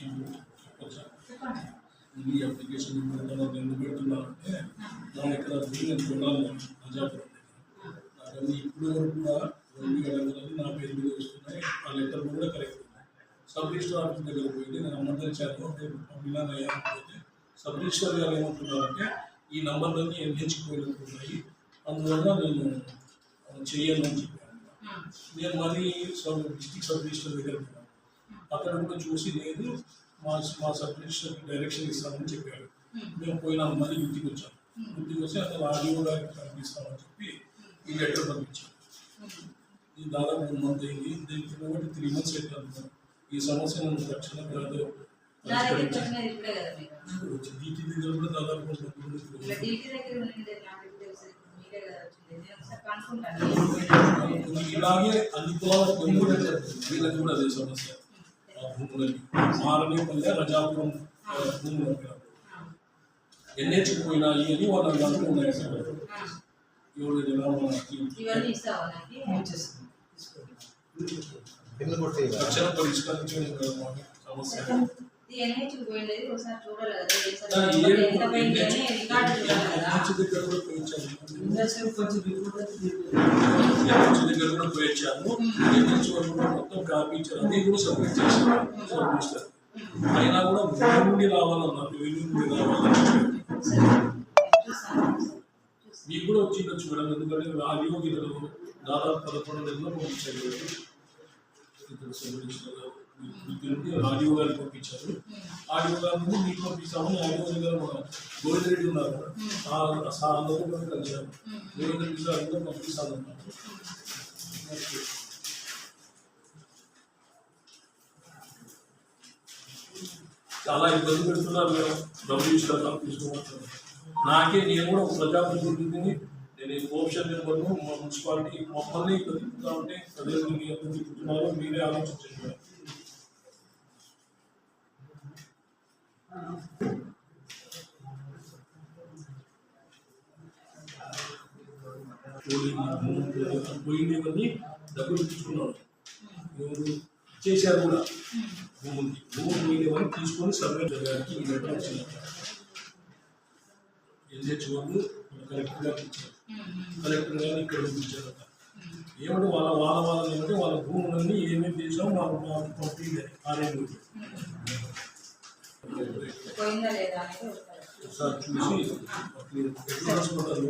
ఇచ్చిండు ఈ అప్లికేషన్ పెడుతున్నా నేను పెడుతున్నానంటే నా ఇక్కడ నేను కొన్నాను ప్రజాపురం నాకన్నీ ఇప్పుడు వరకు కూడా రెండు వేల నా పేరు మీద వస్తున్నాయి ఆ లెటర్ కూడా కరెక్ట్ ఉన్నాయి సబ్ రిజిస్టర్ ఆఫీస్ దగ్గర పోయింది నేను అమ్మందరి నేను పంపినాను అయ్యాకపోతే సబ్ రిజిస్టర్ గారు ఏమంటున్నారంటే ఈ నంబర్లన్నీ ఎన్హెచ్పోయినట్టున్నాయి అందువల్ల నేను చేయను అని చెప్పాను నేను మరీ సబ్ డిస్టిక్ సబ్ రిజిస్టర్ దగ్గర పోయాను అక్కడ కూడా చూసి లేదు. మా మా సబ్ రిజిస్టర్కి డైరెక్షన్ ఇస్తామని చెప్పాడు. మేము పోయినాము మళ్ళీ ఇంటికి వచ్చాం. ఇంటికి వచ్చి అసలు ఆడియో గారికి పంపిస్తామని చెప్పి ఈ లెటర్ పంపించాం ఇది దాదాపు వన్ మంత్ అయింది. దీనికి కాబట్టి త్రీ మంత్స్ అవుతుంది ఈ సమస్య నన్ను తక్షణ కాదు. నా దగ్గరికి వచ్చినది ఇప్పుడే కదా మీరు జీటీ దగ్గర కూడా దాదాపు కొంత మంది ఇలా డీటీ దగ్గర ఉండింది నాకు తెలుసు మీరే కదా వచ్చింది. నేను ఒకసారి కనుక్కుంటాను. కొన్ని ఇలాగే అన్ని కులాలకు కొన్ని కూడా వీళ్ళకి కూడా అదే సమస్య. ఆ భూములని మారనే పల్లె రజాపురం భూములు ఎన్హెచ్ పోయినాయి అని వాళ్ళు దాంట్లో ఉన్నాయి సార్ రక్షణ సమస్య ఎన్హెచ్ దగ్గర కూడా ఎన్హెచ్ దగ్గర కూడా పోయించాము మొత్తం కాపీ ఇచ్చారు అన్ని కూడా సబ్మిట్ చేశారు అయినా కూడా నుండి రావాలన్నారు రెవెన్యూ నుండి రావాలన్నారు. మీకు కూడా వచ్చిండొచ్చు మేడం ఎందుకంటే ఇతడు దాదాపు పదకొండు నెలల్లో పంపించారు. సంబంధించిన నుండి రాజీవ్ గారికి పంపించారు ఆడియో గారు మీకు పంపిస్తామని ఆడియో గారు మన గోవింద్ రెడ్డి ఉన్నారు సార్ అందరూ కూడా కలిశారు గోవింద్ రెడ్డి గారు కూడా పంపిస్తానన్నారు ఓకే. చాలా ఇబ్బంది పెడుతున్నారు మేము డబ్బులు ఇచ్చిన తీసుకోవచ్చు నాకే నేను కూడా ప్రజాప్రతినిధిని నేను ఈ కోఆప్షన్ నెంబర్ను మా మున్సిపాలిటీ మమ్మల్ని ఇక్కడ తిప్పుతా ఉంటే ప్రజలు మీ అందరూ తిప్పుతున్నారో మీరే ఆలోచించండి పోయింది ఇవన్నీ డబ్బులు ఇప్పించుకున్నాడు ఎవరు చేశారు కూడా? భూములు భూములు పోయినవన్నీ తీసుకొని సర్వే గారికి ఈ లెటర్ వచ్చింది. ఎన్హెచ్ వాళ్ళు కలెక్టర్ గారికి ఇచ్చారు కలెక్టర్ గారిని ఇక్కడ ఏమంటే వాళ్ళ వాళ్ళ వాళ్ళ ఏమంటే వాళ్ళ భూములన్నీ ఏమేమి చేసామో వాళ్ళు మాకు పంపించారు ఆర్ఎం పోయిందా లేదా అనేది ఒకసారి ఒకసారి చూసి ఎట్లా రాసుకుంటారు?